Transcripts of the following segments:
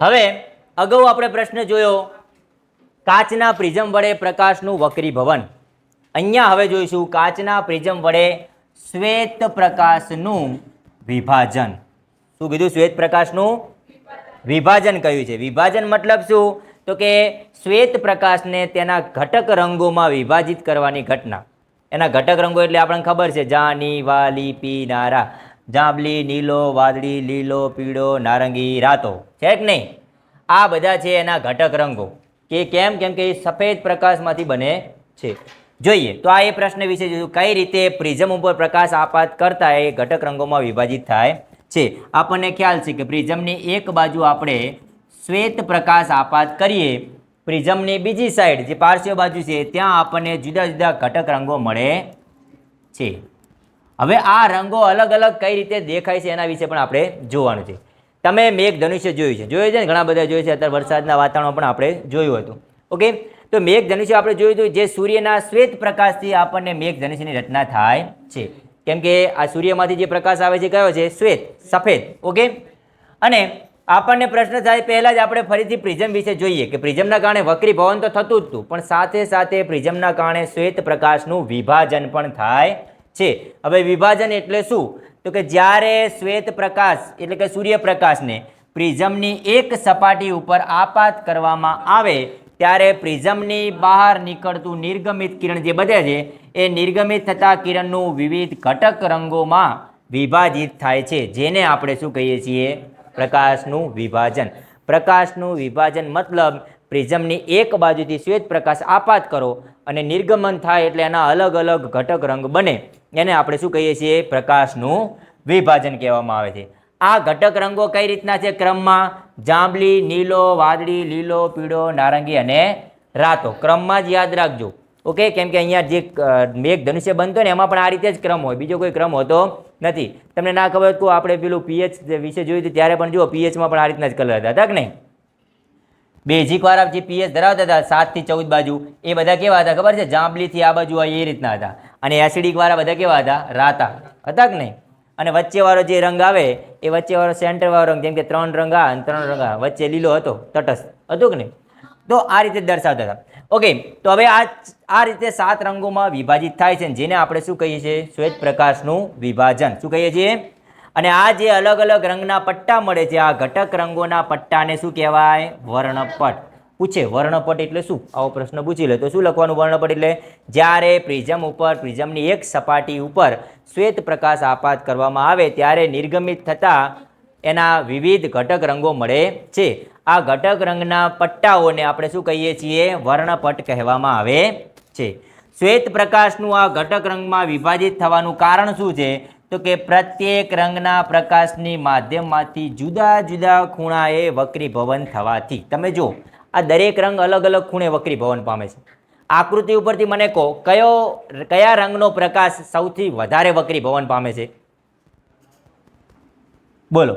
હવે, અગાઉ આપણે પ્રશ્ન જોયો, કાચના પ્રિઝમ વડે પ્રકાશનું વક્રીભવન અહીંયા હવે જોઈશું, કાચના પ્રિઝમ વડે શ્વેત પ્રકાશનું વિભાજન. શું કીધું? શ્વેત પ્રકાશનું વિભાજન કહ્યું છે. વિભાજન મતલબ શું? તો કે શ્વેત પ્રકાશને તેના ઘટક રંગોમાં વિભાજિત કરવાની ઘટના. એના ઘટક રંગો એટલે આપણને ખબર છે, જાની, વાલી પી નારા જાંબલી, નીલો, વાદળી, લીલો, પીળો, નારંગી, રાતો. છે કે નહીં? આ બધા છે એના ઘટક રંગો. કે કેમ? કેમ કે એ સફેદ પ્રકાશમાંથી બને છે. જોઈએ, તો આ એ પ્રશ્ન વિશે જોયું. કઈ રીતે પ્રિઝમ ઉપર પ્રકાશ આપાત કરતા એ ઘટક રંગોમાં વિભાજિત થાય છે? આપણને ખ્યાલ છે કે પ્રિઝમની એક બાજુ આપણે શ્વેત પ્રકાશ આપાત કરીએ. પ્રિઝમની બીજી સાઈડ જે પાર્શ્વ બાજુ છે, ત્યાં આપણને જુદા જુદા ઘટક રંગો મળે છે. હવે આ રંગો અલગ અલગ કઈ રીતે દેખાય છે એના વિશે પણ આપણે જોવાનું છે. તમે મેઘ ધનુષ્ય જોયું છે. જોયું છે ને? ઘણા બધા જોયું છે. અત્યારે વરસાદના વાતાવરણમાં પણ આપણે જોયું હતું. ઓકે તો મેઘ ધનુષ્ય આપણે જોયું હતું જે સૂર્યના શ્વેત પ્રકાશથી આપણને મેઘ ધનુષ્યની રચના થાય છે. કેમ કે આ સૂર્યમાંથી જે પ્રકાશ આવે છે કયો છે? શ્વેત, સફેદ. ઓકે અને આપણને પ્રશ્ન થાય પહેલાં જ આપણે ફરીથી પ્રિઝમ વિશે જોઈએ કે પ્રિઝમના કારણે વક્રી ભવન તો થતું જ હતું, પણ સાથે સાથે પ્રિઝમના કારણે શ્વેત પ્રકાશનું વિભાજન પણ થાય છે. હવે વિભાજન એટલે શું? તો કે જ્યારે શ્વેત પ્રકાશ એટલે કે સૂર્યપ્રકાશને પ્રિઝમની એક સપાટી ઉપર આપાત કરવામાં આવે, ત્યારે પ્રિઝમની બહાર નીકળતું નિર્ગમિત કિરણ જે બધે છે, એ નિર્ગમિત થતા કિરણનું વિવિધ ઘટક રંગોમાં વિભાજિત થાય છે. જેને આપણે શું કહીએ છીએ? પ્રકાશનું વિભાજન. પ્રકાશનું વિભાજન મતલબ પ્રિઝમની એક બાજુથી શ્વેત પ્રકાશ આપાત કરો અને નિર્ગમન થાય એટલે એના અલગ અલગ ઘટક રંગ બને. એને આપણે શું કહીએ છીએ? પ્રકાશનું વિભાજન કહેવામાં આવે છે. આ ઘટક રંગો કઈ રીતના છે ક્રમમાં? જાંબલી, નીલો, વાદળી, લીલો, પીળો, નારંગી અને રાતો. ક્રમમાં જ યાદ રાખજો. ઓકે? કેમ કે અહીંયા જે મેઘ ધનુષ્ય બનતો ને, એમાં પણ આ રીતે જ ક્રમ હોય. બીજો કોઈ ક્રમ હોતો નથી. તમને ના ખબર તો આપણે પેલું પીએચ વિશે જોયું હતું, ત્યારે પણ જુઓ પીએચમાં પણ આ રીતના જ કલર હતા. કે નહીં? બેઝિક વાળા જે પીએચ ધરાવતા હતા સાતથી ચૌદ બાજુ, એ બધા કેવા હતા ખબર છે? જાંબલીથી આ બાજુ હોય એ રીતના હતા. અને એસિડિક વાળા બધા કેવા હતા? રાતા. હતા કે નહીં? અને વચ્ચેવાળો જે રંગ આવે, એ વચ્ચેવાળો સેન્ટરવાળો રંગ, જેમ કે ત્રણ રંગ આ અને ત્રણ રંગ આ, વચ્ચે લીલો હતો, તટસ્થ. હતું કે નહીં? તો આ રીતે દર્શાવતા હતા. ઓકે, તો હવે આ આ રીતે સાત રંગોમાં વિભાજિત થાય છે જેને આપણે શું કહીએ છીએ? શ્વેત પ્રકાશનું વિભાજન. શું કહીએ છીએ? અને આ જે અલગ અલગ રંગના પટ્ટા મળે છે, આ ઘટક રંગોના પટ્ટાને શું કહેવાય? વર્ણપટ. પૂછે, વર્ણપટ એટલે શું? આવો પ્રશ્ન પૂછી લે. તો શું લખવાનું વર્ણપટ એટલે? જ્યારે પ્રિઝમ ઉપર, પ્રિઝમની એક સપાટી ઉપર શ્વેત પ્રકાશ આપાત કરવામાં આવે, ત્યારે નિર્ગમિત થતા એના વિવિધ ઘટક રંગો મળે છે. આ ઘટક રંગના પટ્ટાઓને આપણે શું કહીએ છીએ? વર્ણપટ કહેવામાં આવે છે. શ્વેત પ્રકાશનું આ ઘટક રંગમાં વિભાજિત થવાનું કારણ શું છે? તો કે પ્રત્યેક રંગના પ્રકાશની માધ્યમમાંથી જુદા જુદા ખૂણાએ વક્રીભવન થવાથી. તમે જો આ દરેક રંગ અલગ અલગ ખૂણે વક્રીભવન પામે છે. આકૃતિ ઉપરથી મને કહો, કયો, કયા રંગનો પ્રકાશ સૌથી વધારે વક્રીભવન પામે છે? બોલો.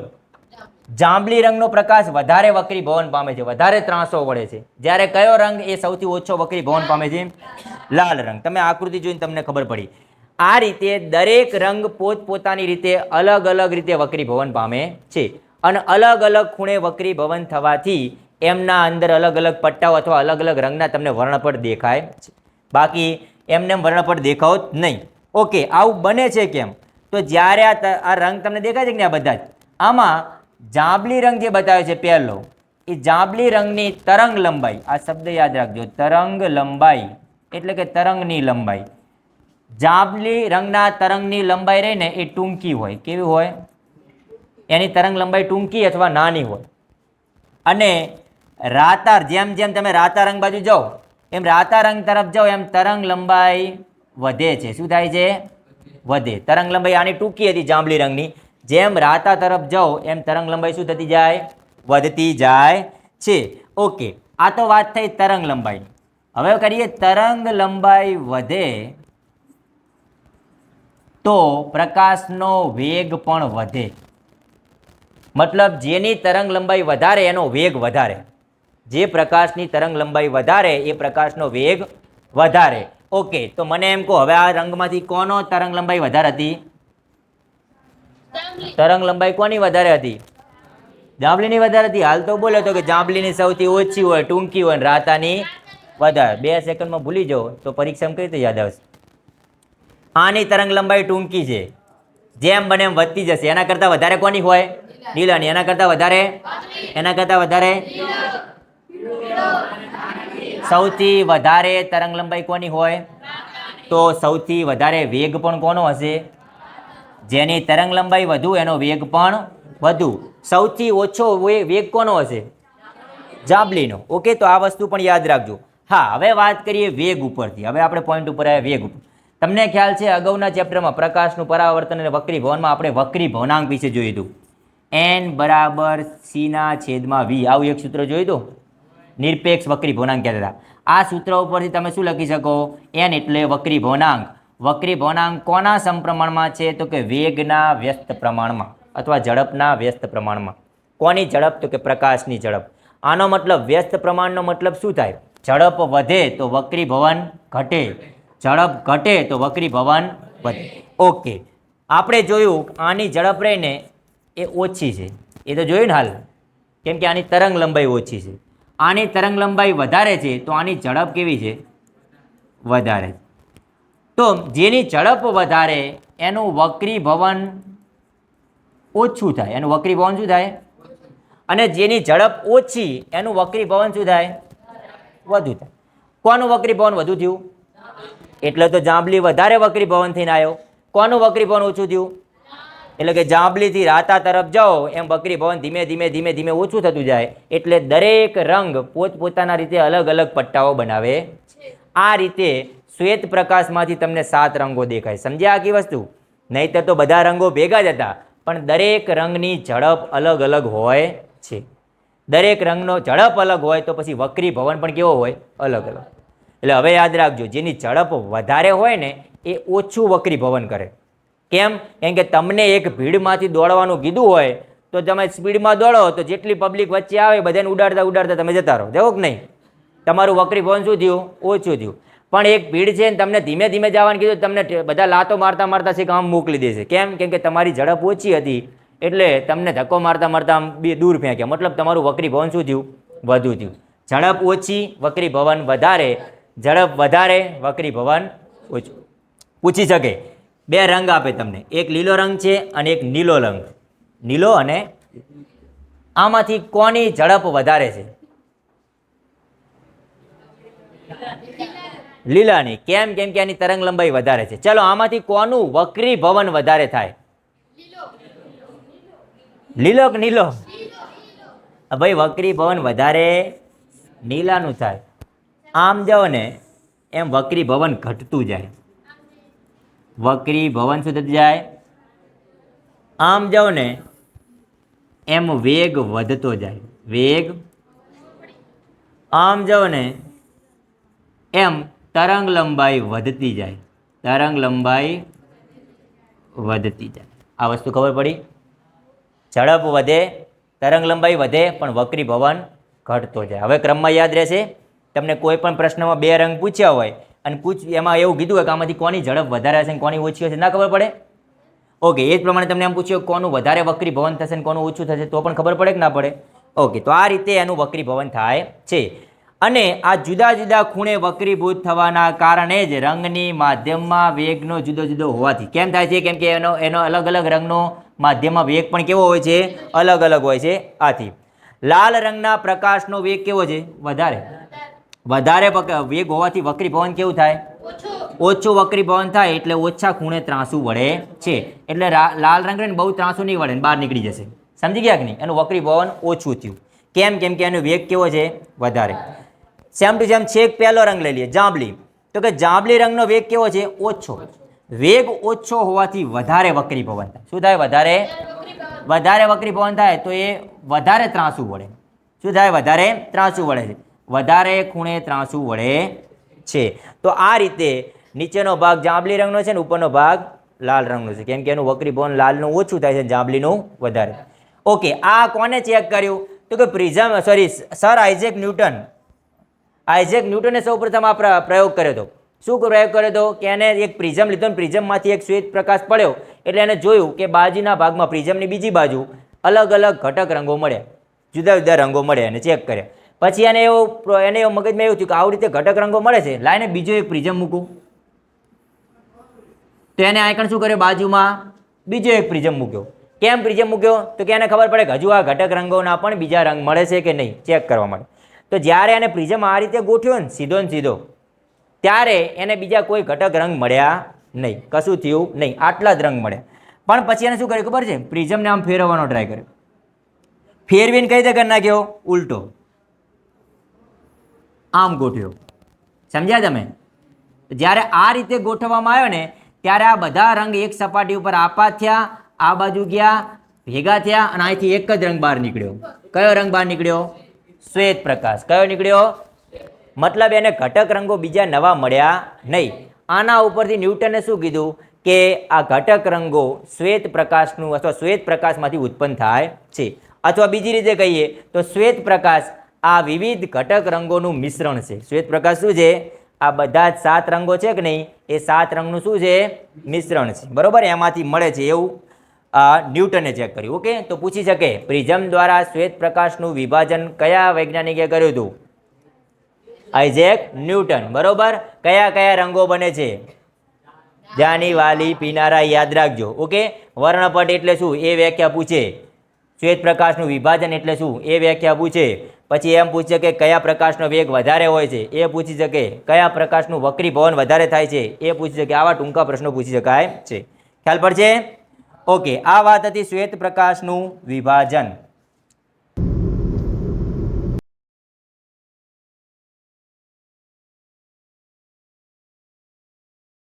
જાંબલી રંગનો પ્રકાશ વધારે વક્રી ભવન પામે છે, વધારે ત્રાસો વળે છે. જ્યારે કયો રંગ એ સૌથી ઓછો વક્રી ભવન પામે છે? લાલ રંગ. તમે આકૃતિ જોઈને તમને ખબર પડી. આ રીતે દરેક રંગ પોતપોતાની રીતે અલગ અલગ રીતે વક્રી ભવન પામે છે. અને અલગ અલગ ખૂણે વક્રી ભવન થવાથી એમના અંદર અલગ અલગ પટ્ટાઓ અથવા અલગ અલગ રંગના તમને વર્ણપટ દેખાય છે. બાકી એમને એમ વર્ણપટ દેખાવ જ નહીં. ઓકે, આવું બને છે કેમ? તો જ્યારે આ આ રંગ તમને દેખાય છે કે આ બધા જ? આમાં જાંબલી રંગ જે બતાવે છે પહેલો, એ જાંબલી રંગની તરંગ લંબાઈ, આ શબ્દ યાદ રાખજો, તરંગ લંબાઈ, એટલે કે તરંગની લંબાઈ. જાંબલી રંગના તરંગની લંબાઈ રહીને એ ટૂંકી હોય. કેવી હોય? એની તરંગ લંબાઈ ટૂંકી અથવા નાની હોય. અને રાતાર, જેમ જેમ તમે રાતા રંગ બાજુ જાઓ, એમ રાતા રંગ તરફ જાઓ, એમ તરંગ લંબાઈ વધે છે. શું થાય છે? વધે. તરંગ લંબાઈ આની ટૂંકી હતી જાંબલી રંગની. જેમ રાતા તરફ જાઓ, એમ તરંગ લંબાઈ શું થતી જાય? વધતી જાય છે. ઓકે. આ તો વાત થઈ તરંગ લંબાઈ હવે કરીએ તરંગ લંબાઈ વધે તો પ્રકાશનો વેગ પણ વધે. મતલબ જેની તરંગ લંબાઈ વધારે એનો વેગ વધારે. જે પ્રકાશની તરંગ લંબાઈ વધારે એ પ્રકાશનો વેગ વધારે. ઓકે તો મને એમ કહો હવે આ રંગમાંથી કોનો તરંગ લંબાઈ વધારે હતી? તરંગ લંબાઈ કોની વધારે હતી? જાંબલીની વધારે હતી? હાલ તો બોલ્યો તો કે જાંબલીની સૌથી ઓછી હોય ટૂંકી હોય રાતાની વધારે. બે સેકન્ડમાં ભૂલી જાઓ તો પરીક્ષામાં કઈ રીતે યાદ આવશે? આની તરંગ લંબાઈ ટૂંકી છે. જેમ બને એમ વધતી જશે. એના કરતાં વધારે કોની હોય? નીલાની. એના કરતાં વધારે? એના કરતાં વધારે? સૌથી વધારે તરંગ લંબાઈ કોની હોય? તો સૌથી વધારે વેગ પણ કોનો હશે? જેની તરંગ લંબાઈ વધુ, એનો વેગ પણ વધુ. સૌથી ઓછો વેગ કોનો હશે? જાંબલીનો. ઓકે, તો આ વસ્તુ પણ યાદ રાખજો. હા, હવે વાત કરીએ વેગ ઉપરથી. હવે આપણે પોઈન્ટ ઉપર આવ્યા, વેગ ઉપર. તમને ખ્યાલ છે, અગાઉના ચેપ્ટરમાં પ્રકાશનું પરાવર્તન અને વક્રી ભવનમાં આપણે વક્રી ભવનાંક વિશે જોયું હતું. એન બરાબર સીના છેદમાં વી. આવું એક સૂત્ર જોયું હતું? નિરપેક્ષ વક્રી ભવનાંક કહેતા હતા. આ સૂત્ર ઉપરથી તમે શું લખી શકો? એન એટલે વક્રી ભવનાંક. વક્રી ભવનાંક કોના સમપ્રમાણમાં છે? તો કે વેગના વ્યસ્ત પ્રમાણમાં અથવા ઝડપના વ્યસ્ત પ્રમાણમાં. કોની ઝડપ? તો કે પ્રકાશની ઝડપ. આનો મતલબ વ્યસ્ત પ્રમાણનો મતલબ શું થાય? ઝડપ વધે તો વક્રી ભવન ઘટે. ઝડપ ઘટે તો વક્રી ભવન વધે. ઓકે આપણે જોયું આની ઝડપ રહીને એ ઓછી છે. એ તો જોયું ને હાલ? કેમ કે આની તરંગ લંબાઈ ઓછી છે. આની તરંગ લંબાઈ વધારે છે તો આની ઝડપ કેવી છે? વધારે. તો જેની ઝડપ વધારે, એનું વક્રી ભવન ઓછું થાય. એનું વક્રી ભવન શું થાય? અને જેની ઝડપ ઓછી, એનું વક્રી ભવન શું થાય? વધુ થાય. કોનું વક્રી ભવન વધુ થયું? એટલે તો જાંબલી વધારે વક્રી ભવન આવ્યો. કોનું વક્રી ભવન ઓછું થયું? એટલે કે જાંબલીથી રાતા તરફ જાઓ, એમ વકરી ભવન ધીમે ધીમે ધીમે ધીમે ઓછું થતું જાય. એટલે દરેક રંગ પોતપોતાના રીતે અલગ અલગ પટ્ટાઓ બનાવે આ રીતે શ્વેત પ્રકાશમાંથી તમને સાત રંગો દેખાય. સમજ્યા આખી વસ્તુ? નહીંતર તો બધા રંગો ભેગા જ હતા. પણ દરેક રંગની ઝડપ અલગ અલગ હોય છે. દરેક રંગનો ઝડપ અલગ હોય તો પછી વક્રી ભવન પણ કેવો હોય? અલગ અલગ. એટલે હવે યાદ રાખજો, જેની ઝડપ વધારે હોય ને એ ઓછું વક્રી ભવન કરે. કેમ? કેમ કે તમને એક ભીડમાંથી દોડવાનું કીધું હોય, તો તમે સ્પીડમાં દોડો, તો જેટલી પબ્લિક વચ્ચે આવે બધાને ઉડાડતા ઉડાડતા તમે જતા રહો. જવો કે નહીં? તમારું વક્રી ભવન શું થયું? ઓછું થયું. પણ એક ભીડ છે ને તમને ધીમે ધીમે જવાનું કીધું, તમને બધા લાતો મારતા મારતા છે આમ મોકલી દેશે. કેમ? કેમ કે તમારી ઝડપ ઓછી હતી, એટલે તમને ધક્કો મારતા મારતા આમ બે દૂર ફેંક્યા. મતલબ તમારું વક્રી ભવન શું થયું? વધુ થયું. ઝડપ ઓછી, વક્રી ભવન વધારે ઝડપ વધારે વક્રી ભવન ઓછું પૂછી શકે. બે રંગ આપે તમને. એક લીલો રંગ છે અને એક નીલો રંગ. નીલો અને આમાંથી કોની ઝડપ વધારે છે? લીલાની. કેમ? કેમ કે આની તરંગ લંબાઈ વધારે છે. ચલો, આમાંથી કોનું વક્રી ભવન વધારે થાય? લીલો કે નીલો? ભાઈ, વક્રી ભવન વધારે નીલાનું થાય. આમ જાઓ ને, એમ વક્રી ભવન ઘટતું જાય. વક્રી ભવન શું થતું જાય? આમ જાઓ ને, એમ વેગ વધતો જાય. વેગ? આમ જાઓ ને, એમ તરંગ લંબાઈ વધતી જાય. તરંગ લંબાઈ વધતી જાય. આ વસ્તુ ખબર પડી? ઝડપ વધે, તરંગ લંબાઈ વધે, પણ વક્રી ભવન ઘટતો જાય. હવે ક્રમમાં યાદ રહેશે? તમને કોઈ પણ પ્રશ્નમાં બે રંગ પૂછ્યા હોય અને પૂછ, એમાં એવું કીધું હોય કે આમાંથી કોની ઝડપ વધારે હશે અને કોની ઓછી હશે, ના ખબર પડે? ઓકે એ જ પ્રમાણે તમને એમ પૂછ્યું કોનું વધારે વક્રી ભવન થશે અને કોનું ઓછું થશે, તો પણ ખબર પડે કે ના પડે? ઓકે તો આ રીતે એનું વક્રી ભવન થાય છે. અને આ જુદા જુદા ખૂણે વક્રીભૂત થવાના કારણે જ રંગની માધ્યમમાં વેગનો જુદો જુદો હોવાથી, કેમ થાય છે? કેમ કે એનો એનો અલગ અલગ રંગનો માધ્યમમાં વેગ પણ કેવો હોય છે? અલગ અલગ હોય છે. આથી, લાલ રંગના પ્રકાશનો વેગ કેવો છે? વધારે. વધારે વેગ હોવાથી વક્રી ભવન કેવું થાય? ઓછું. વક્રી ભવન થાય એટલે ઓછા ખૂણે ત્રાંસુ વળે છે. એટલે લાલ રંગ રહીને બહુ ત્રાસું નહીં વળે બહાર નીકળી જશે. સમજી ગયા કે નહીં? એનું વક્રી ભવન ઓછું થયું. કેમ? કેમ કે એનો વેગ કેવો છે? વધારે. સેમ ટુ સેમ છેક પહેલો રંગ લઈ લઈએ જાંબલી. તો કે જાંબલી રંગનો વેગ કેવો છે? ઓછો. વેગ ઓછો હોવાથી વધારે વક્રી ભવન થાય. શું થાય? વધારે? વધારે વક્રી ભવન થાય તો એ વધારે ત્રાસું વળે. શું થાય? વધારે ત્રાંસુ વળે છે. વધારે ખૂણે ત્રાંસુ વળે છે. તો આ રીતે નીચેનો ભાગ જાંબલી રંગનો છે ને ઉપરનો ભાગ લાલ રંગનો છે. કેમ કે એનું વક્રી ભવન લાલનું ઓછું થાય છે જાંબલીનું વધારે. ઓકે આ કોને ચેક કર્યું? તો કે prism sorry sir Isaac Newton Isaac ન્યૂટને સૌપ્રથમ આ પ્રયોગ કર્યો હતો. શું પ્રયોગ કર્યો હતો? કે એને એક પ્રિઝમ લીધો ને પ્રિઝમમાંથી એક શ્વેત પ્રકાશ પડ્યો. એટલે એને જોયું કે બાજુના ભાગમાં પ્રિઝમની બીજી બાજુ અલગ અલગ ઘટક રંગો મળ્યા. જુદા જુદા રંગો મળ્યા અને ચેક કર્યા. પછી એને એવું એને એવું મગજમાં એવું થયું કે આવી રીતે ઘટક રંગો મળે છે. લાઈને બીજો એક પ્રિઝમ મૂકું. તો એને આઈકણ શું કર્યો? બાજુમાં બીજો એક પ્રિઝમ મૂક્યો. કેમ પ્રિઝમ મૂક્યો? તો કે એને ખબર પડે કે હજુ આ ઘટક રંગોના પણ બીજા રંગ મળે છે કે નહીં? ચેક કરવા માટે. તો જ્યારે એને પ્રિઝમ આ રીતે ગોઠવ્યો ને સીધો ને સીધો, ત્યારે એને બીજા કોઈ ઘટક રંગ મળ્યા નહીં. કશું થયું નહીં. આટલા જ રંગ મળ્યા. પણ પછી એને શું કર્યું ખબર છે? પ્રિઝમને આમ ફેરવવાનો ટ્રાય કર્યો. ફેરવીને કઈ રીતે કરી નાખ્યો? ઉલટો. આમ ગોઠવ્યો. સમજ્યા તમે? જ્યારે આ રીતે ગોઠવવામાં આવ્યો ને, ત્યારે આ બધા રંગ એક સપાટી ઉપર આપાત થયા, આ બાજુ ગયા, ભેગા થયા, અને અહીંથી એક જ રંગ બહાર નીકળ્યો. કયો રંગ બહાર નીકળ્યો? શ્વેત પ્રકાશ. કયો નીકળ્યો? મતલબ એને ઘટક રંગો બીજા નવા મળ્યા નહીં. આના ઉપરથી ન્યૂટને શું કીધું? કે આ ઘટક રંગો શ્વેત પ્રકાશનું અથવા શ્વેત પ્રકાશમાંથી ઉત્પન્ન થાય છે. અથવા બીજી રીતે કહીએ તો શ્વેત પ્રકાશ આ વિવિધ ઘટક રંગોનું મિશ્રણ છે. શ્વેત પ્રકાશ શું છે? આ બધા જ સાત રંગો છે કે નહીં? એ સાત રંગનું શું છે? મિશ્રણ છે. બરાબર? એમાંથી મળે છે એવું આ ન્યૂટને ચેક કર્યું. ઓકે? તો પૂછી શકે, પ્રિઝમ દ્વારા શ્વેત પ્રકાશનું વિભાજન કયા વૈજ્ઞાનિકે કર્યું હતું? Isaac Newton. બરોબર? કયા કયા રંગો બને છે? જાની વાલી, પીનારા, યાદ રાખજો. ઓકે? વર્ણપટ એટલે શું? એ વ્યાખ્યા પૂછે. શ્વેત પ્રકાશનું વિભાજન એટલે શું? એ વ્યાખ્યા પૂછે. પછી એમ પૂછે કે કયા પ્રકાશનો વેગ વધારે હોય છે? એ પૂછી શકે, કયા પ્રકાશનું વક્રીભવન વધારે થાય છે? એ પૂછી શકે, આવા ટૂંકા પ્રશ્નો પૂછી શકાય છે. ખ્યાલ પડશે? ઓકે, આ વાત હતી શ્વેત પ્રકાશનું વિભાજન.